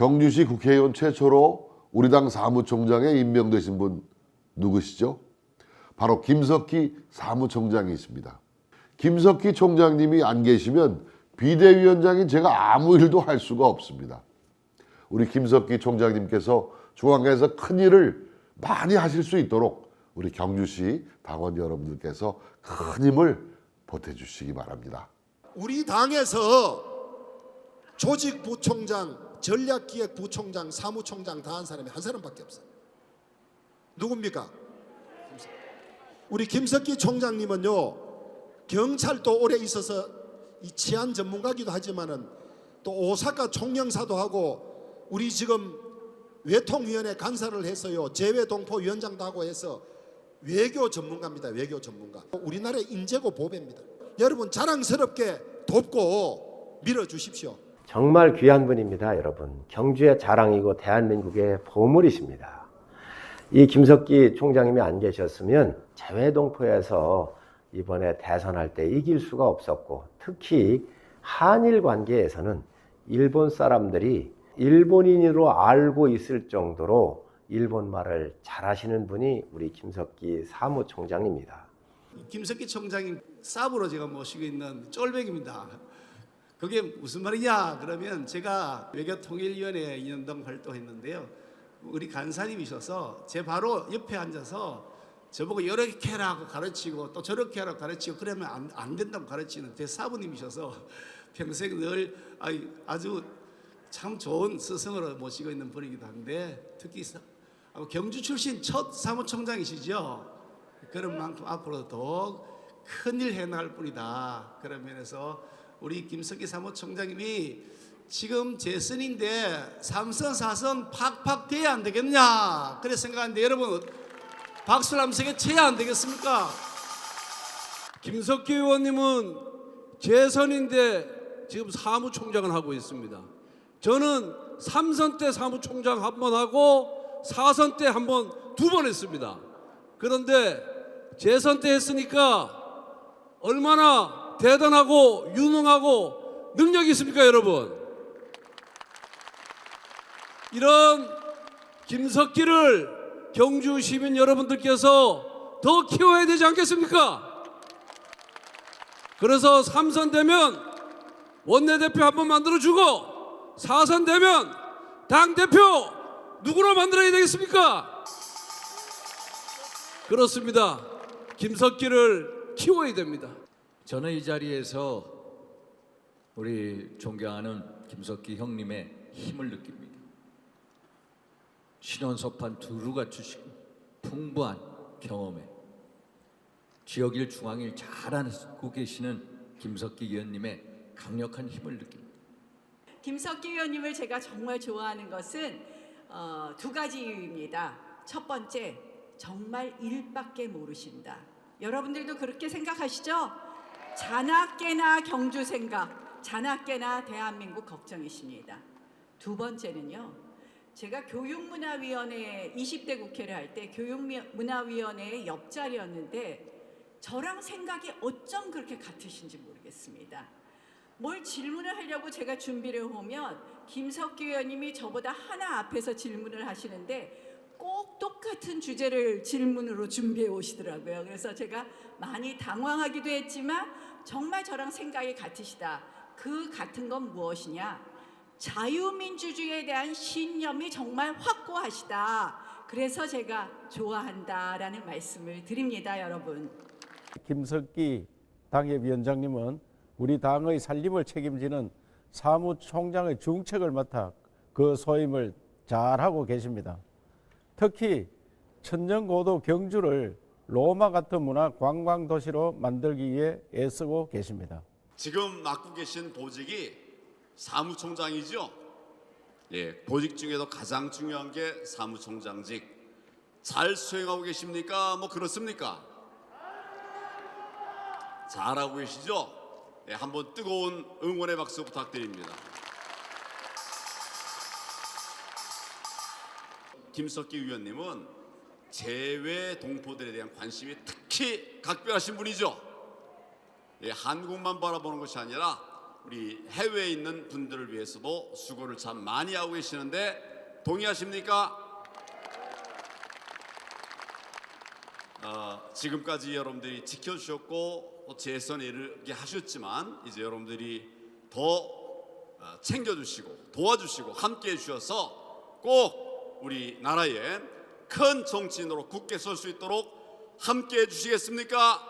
경주시 국회의원 최초로 우리 당 사무총장에 임명되신 분 누구시죠? 바로 김석기 사무총장이십니다. 김석기 총장님이 안 계시면 비대위원장인 제가 아무 일도 할 수가 없습니다. 우리 김석기 총장님께서 중앙에서 큰 일을 많이 하실 수 있도록 우리 경주시 당원 여러분들께서 큰 힘을 보태주시기 바랍니다. 우리 당에서 조직부총장, 전략기획 부총장, 사무총장 다 한 사람이 한 사람밖에 없어요. 누굽니까? 우리 김석기 총장님은요 경찰도 오래 있어서 이 치안 전문가기도 하지만은 또 오사카 총영사도 하고 우리 지금 외통위원회 간사를 해서요 재외동포 위원장도 하고 해서 외교 전문가입니다 외교 전문가 우리나라의 인재고 보배입니다 여러분 자랑스럽게 돕고 밀어 주십시오 정말 귀한 분입니다, 여러분. 경주의 자랑이고 대한민국의 보물이십니다. 이 김석기 총장님이 안 계셨으면 재외동포에서 이번에 대선할 때 이길 수가 없었고 특히 한일 관계에서는 일본 사람들이 일본인으로 알고 있을 정도로 일본 말을 잘하시는 분이 우리 김석기 사무총장입니다. 김석기 총장님 쌉으로 제가 모시고 있는 쫄백입니다. 그게 무슨 말이냐? 그러면 제가 외교통일위원회 2년 동안 활동했는데요. 우리 간사님이셔서 제 바로 옆에 앉아서 저보고 이렇게 해라고 가르치고 또 저렇게 하라고 가르치고 그러면 안, 안 된다고 가르치는 제 사부님이셔서 평생 늘 아주 참 좋은 스승으로 모시고 있는 분이기도 한데 특히 사- 아, 경주 출신 첫 사무총장이시죠. 그런 만큼 앞으로 더욱 큰일 해나갈 뿐이다. 그런 면에서 우리 김석기 사무총장님이 지금 재선인데 삼선 사선 팍팍 돼야 안 되겠냐 그래 생각하는데 여러분 박수를 한번 세게 쳐야 안 되겠습니까? 김석기 의원님은 재선인데 지금 사무총장을 하고 있습니다. 저는 3선 때 사무총장 한 번 하고 4선 때 한 번 두 번 했습니다. 그런데 재선 때 했으니까 얼마나 대단하고 유능하고 능력이 있습니까, 여러분? 이런 김석기를 경주 시민 여러분들께서 더 키워야 되지 않겠습니까? 그래서 3선 되면 원내대표 한 번 만들어주고 4선 되면 당대표 누구로 만들어야 되겠습니까? 그렇습니다. 김석기를 키워야 됩니다. 저는 이 자리에서 우리 존경하는 김석기 형님의 힘을 느낍니다. 신원섭한 두루가 주시고 풍부한 경험에 지역일 중앙일 잘 알고 계시는 김석기 의원님의 강력한 힘을 느낍니다. 김석기 의원님을 제가 정말 좋아하는 것은 어, 두 가지 이유입니다. 첫 번째, 정말 일밖에 모르신다. 여러분들도 그렇게 생각하시죠? 자나깨나 경주 생각, 자나깨나 대한민국 걱정이십니다. 두 번째는요. 제가 교육문화위원회 20대 국회를 할 때 교육문화위원회의 옆자리였는데 저랑 생각이 어쩜 그렇게 같으신지 모르겠습니다. 뭘 질문을 하려고 제가 준비를 해오면 김석기 의원님이 저보다 하나 앞에서 질문을 하시는데 꼭 똑같은 주제를 질문으로 준비해 오시더라고요. 그래서 제가 많이 당황하기도 했지만 정말 저랑 생각이 같으시다. 그 같은 건 무엇이냐? 자유민주주의에 대한 신념이 정말 확고하시다. 그래서 제가 좋아한다라는 말씀을 드립니다, 여러분. 김석기 당협위원장님은 우리 당의 살림을 책임지는 사무총장의 중책을 맡아 그 소임을 잘하고 계십니다. 특히 천년고도 경주를 로마 같은 문화 관광 도시로 만들기 위해 애쓰고 계십니다. 지금 맡고 계신 보직이 사무총장이죠. 예, 보직 중에도 가장 중요한 게 사무총장직. 잘 수행하고 계십니까? 뭐 그렇습니까? 잘하고 계시죠? 예, 한번 뜨거운 응원의 박수 부탁드립니다. 김석기 의원님은 재외 동포들에 대한 관심이 특히 각별하신 분이죠. 예, 한국만 바라보는 것이 아니라 우리 해외에 있는 분들을 위해서도 수고를 참 많이 하고 계시는데 동의하십니까? 어, 지금까지 여러분들이 지켜주셨고 또 재선에 이르게 하셨지만 이제 여러분들이 더 어, 챙겨주시고 도와주시고 함께해 주셔서 꼭 우리 나라의 큰 정치인으로 굳게 설 수 있도록 함께 해 주시겠습니까?